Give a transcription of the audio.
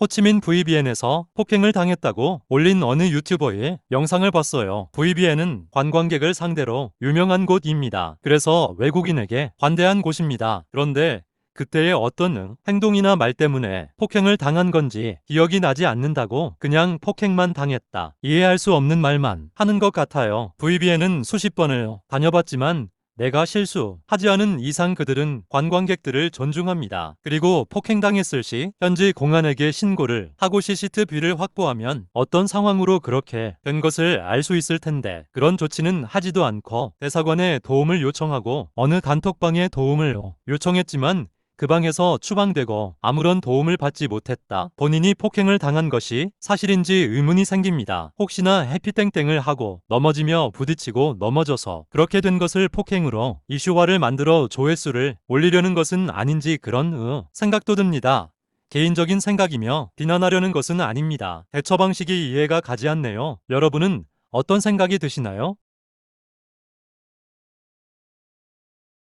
호치민 VBN에서 폭행을 당했다고 올린 어느 유튜버의 영상을 봤어요. VBN은 관광객을 상대로 유명한 곳입니다. 그래서 외국인에게 관대한 곳입니다. 그런데 그때의 어떤 행동이나 말 때문에 폭행을 당한 건지 기억이 나지 않는다고 그냥 폭행만 당했다. 이해할 수 없는 말만 하는 것 같아요. VBN은 수십 번을 다녀봤지만 내가 실수하지 않은 이상 그들은 관광객들을 존중합니다. 그리고 폭행당했을 시 현지 공안에게 신고를 하고 CCTV를 확보하면 어떤 상황으로 그렇게 된 것을 알 수 있을 텐데 그런 조치는 하지도 않고 대사관에 도움을 요청하고 어느 단톡방에 도움을 요청했지만 그 방에서 추방되고 아무런 도움을 받지 못했다. 본인이 폭행을 당한 것이 사실인지 의문이 생깁니다. 혹시나 해피땡땡을 하고 넘어지며 부딪히고 넘어져서 그렇게 된 것을 폭행으로 이슈화를 만들어 조회수를 올리려는 것은 아닌지 그런 의 생각도 듭니다. 개인적인 생각이며 비난하려는 것은 아닙니다. 대처 방식이 이해가 가지 않네요. 여러분은 어떤 생각이 드시나요?